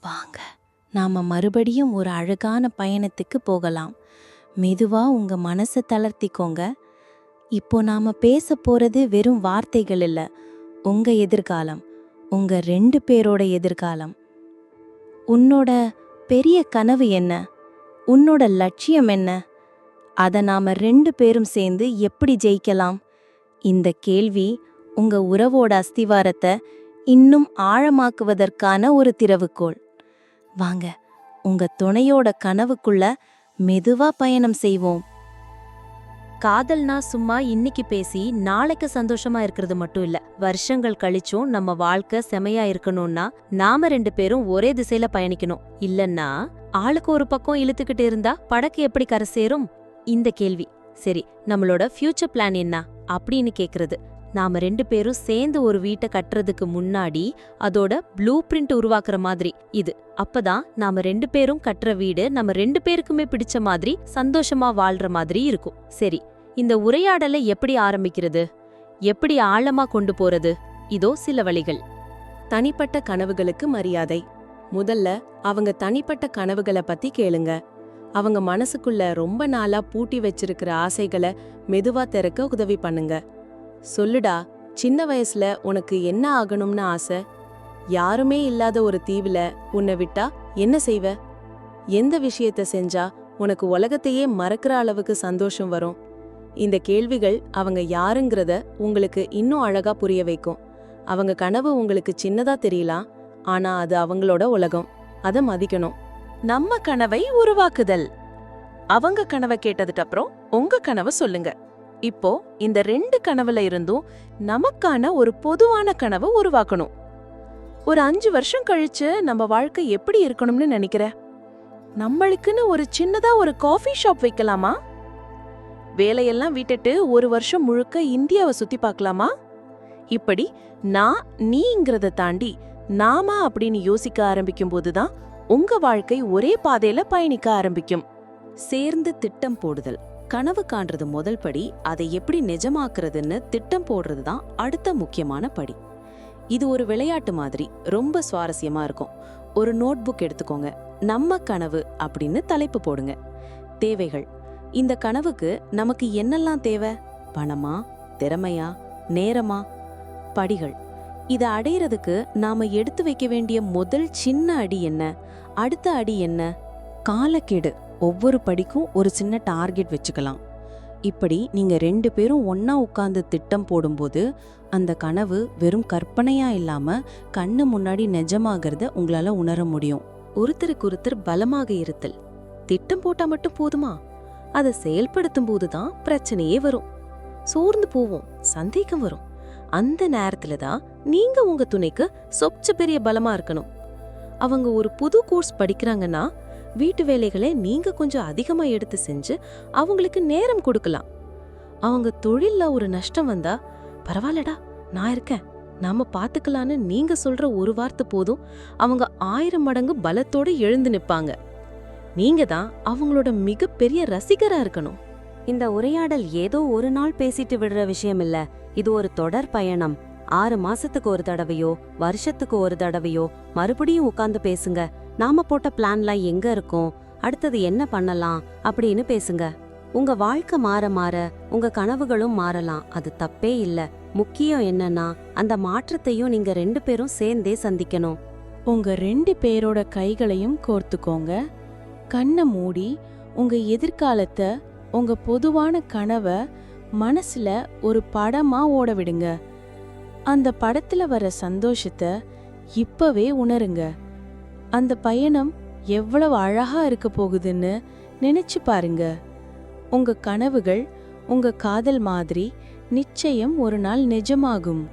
வாங்க நாம மறுபடியும் ஒரு அழகான பயணத்துக்கு போகலாம். மெதுவாக உங்கள் மனசை தளர்த்திக்கோங்க. இப்போ நாம பேச போகிறது வெறும் வார்த்தைகள் இல்லை உங்கள் எதிர்காலம் உங்கள் ரெண்டு பேரோட எதிர்காலம். உன்னோட பெரிய கனவு என்ன? உன்னோட லட்சியம் என்ன? அதை நாம் ரெண்டு பேரும் சேர்ந்து எப்படி ஜெயிக்கலாம்? இந்த கேள்வி உங்கள் உறவோட அஸ்திவாரத்தை இன்னும் ஆழமாக்குவதற்கான ஒரு திறவுகோள். வாங்க உங்க துணையோட கனவுக்குள்ள மெதுவா பயணம் செய்வோம். காதல்னா சும்மா இன்னைக்கு பேசி நாளைக்கு சந்தோஷமா இருக்கிறது மட்டும் இல்ல வருஷங்கள் கழிச்சும் நம்ம வாழ்க்கை செமையா இருக்கணும்னா நாம ரெண்டு பேரும் ஒரே திசையில பயணிக்கணும். இல்லன்னா ஆளுக்கு ஒரு பக்கம் இழுத்துக்கிட்டு இருந்தா படக்கு எப்படி கரை சேரும்? இந்த கேள்வி. சரி நம்மளோட ஃபியூச்சர் பிளான் என்ன? அப்படின்னு கேக்குறது. நாம ரெண்டு பேரும் சேர்ந்து ஒரு வீட்டை கட்டுறதுக்கு முன்னாடி அதோட ப்ளூ பிரிண்ட் உருவாக்குற மாதிரி இது. அப்பதான் நாம ரெண்டு பேரும் கட்டுற வீடு நம்ம ரெண்டு பேருக்குமே பிடிச்ச மாதிரி சந்தோஷமா வாழ்ற மாதிரி இருக்கும். சரி இந்த உரையாடலை எப்படி ஆரம்பிக்கிறது? எப்படி ஆழமா கொண்டு போறது? இதோ சில வழிகள். தனிப்பட்ட கனவுகளுக்கு மரியாதை. முதல்ல அவங்க தனிப்பட்ட கனவுகளை பத்தி கேளுங்க. அவங்க மனசுக்குள்ள ரொம்ப நாளா பூட்டி வச்சிருக்கிற ஆசைகளை மெதுவா திறக்க உதவி பண்ணுங்க. சொல்லுடா சின்ன வயசுல உனக்கு என்ன ஆகணும்னு ஆசை? யாருமே இல்லாத ஒரு தீவுல உன்னை விட்டா என்ன செய்வ? எந்த விஷயத்த செஞ்சா உனக்கு உலகத்தையே மறக்கிற அளவுக்கு சந்தோஷம் வரும்? இந்த கேள்விகள் அவங்க யாருங்கிறத உங்களுக்கு இன்னும் அழகா புரிய வைக்கும். அவங்க கனவு உங்களுக்கு சின்னதா தெரியலாம் ஆனா அது அவங்களோட உலகம். அத மதிக்கணும். நம்ம கனவை உருவாக்குதல். அவங்க கனவை கேட்டதுக்கு அப்புறம் உங்க கனவை சொல்லுங்க. இப்போ இந்த ரெண்டு கனவுல இருந்தும் நமக்கான ஒரு பொதுவான கனவை உருவாக்கணும். ஒரு அஞ்சு வருஷம் கழிச்சு நம்ம வாழ்க்கை எப்படி இருக்கணும்னு நினைக்கிற? நம்மளுக்குன்னு ஒரு சின்னதா ஒரு காஃபி ஷாப் வைக்கலாமா? வேலையெல்லாம் விட்டுட்டு ஒரு வருஷம் முழுக்க இந்தியாவை சுத்தி பார்க்கலாமா? இப்படி நான் நீங்கிறத தாண்டி நாம அப்படின்னு யோசிக்க ஆரம்பிக்கும் போதுதான் உங்க வாழ்க்கை ஒரே பாதையில பயணிக்க ஆரம்பிக்கும். சேர்ந்து திட்டம் போடுதல். கனவு காண்றது முதல் படி அதை எப்படி நிஜமாக்குறதுன்னு திட்டம் போடுறது தான் அடுத்த முக்கியமான படி. இது ஒரு விளையாட்டு மாதிரி ரொம்ப சுவாரஸ்யமா இருக்கும். ஒரு நோட் புக் எடுத்துக்கோங்க. நம்ம கனவு அப்படின்னு தலைப்பு போடுங்க. தேவைகள். இந்த கனவுக்கு நமக்கு என்னெல்லாம் தேவை? பணமா? திறமையா? நேரமா? படிகள். இதை அடையிறதுக்கு நாம எடுத்து வைக்க வேண்டிய முதல் சின்ன அடி என்ன? அடுத்த அடி என்ன? காலக்கெடு. ஒவ்வொரு படிக்கும் ஒரு சின்ன டார்கெட் வச்சுக்கலாம். இப்படி நீங்கள் ரெண்டு பேரும் ஒன்றா உட்கார்ந்து திட்டம் போடும்போது அந்த கனவு வெறும் கற்பனையா இல்லாம கண்ணு முன்னாடி நிஜமாகிறத உங்களால உணர முடியும். ஒருத்தருக்கு ஒருத்தர் பலமாக இருத்தல். திட்டம் போட்டால் மட்டும் போதுமா? அதை செயல்படுத்தும் போது தான் பிரச்சனையே வரும். சோர்ந்து போவோம் சந்தேகம் வரும். அந்த நேரத்துல தான் நீங்க உங்க துணைக்கு சொச்ச பெரிய பலமா இருக்கணும். அவங்க ஒரு புது கோர்ஸ் படிக்கிறாங்கன்னா வீட்டு வேலைகளை நீங்க கொஞ்சம் அதிகமா எடுத்து செஞ்சு அவங்களுக்கு நேரம் கொடுக்கலாம். அவங்க தொழில்ல ஒரு நஷ்டம் வந்தா பரவாயில்லடா நான் இருக்கேன். நாம பாத்துக்கலான்னு நீங்க சொல்ற ஒரு வார்த்தை போதும் அவங்க ஆயிரம் மடங்கு பலத்தோட எழுந்து நிப்பாங்க. நீங்க தான் அவங்களோட மிகப்பெரிய ரசிகரா இருக்கணும். இந்த உரையாடல் ஏதோ ஒரு நாள் பேசிட்டு விடுற விஷயம் இல்ல. இது ஒரு தொடர் பயணம். ஆறு மாசத்துக்கு ஒரு தடவையோ வருஷத்துக்கு ஒரு தடவையோ மறுபடியும் உட்கார்ந்து பேசுங்க. நாம போட்ட பிளான்லாம் எங்க இருக்கும்? அடுத்தது என்ன பண்ணலாம்? அப்படின்னு பேசுங்க. உங்க வாழ்க்கை மாற மாற உங்க கனவுகளும் மாறலாம். அது தப்பே இல்ல. முக்கியம் என்னன்னா அந்த மாற்றத்தையும் நீங்க ரெண்டு பேரும் சேர்ந்தே சந்திக்கணும். உங்க ரெண்டு பேரோட கைகளையும் கோர்த்துக்கோங்க. கண்ணை மூடி உங்க எதிர்காலத்தை உங்க பொதுவான கனவை மனசுல ஒரு படமா ஓட விடுங்க. அந்த படத்துல வர சந்தோஷத்தை இப்பவே உணருங்க. அந்த பயணம் எவ்வளவு அழகா இருக்க போகுதுன்னு நினைச்சு பாருங்க. உங்க கனவுகள் உங்க காதல் மாதிரி நிச்சயம் ஒரு நாள் நிஜமாகும்.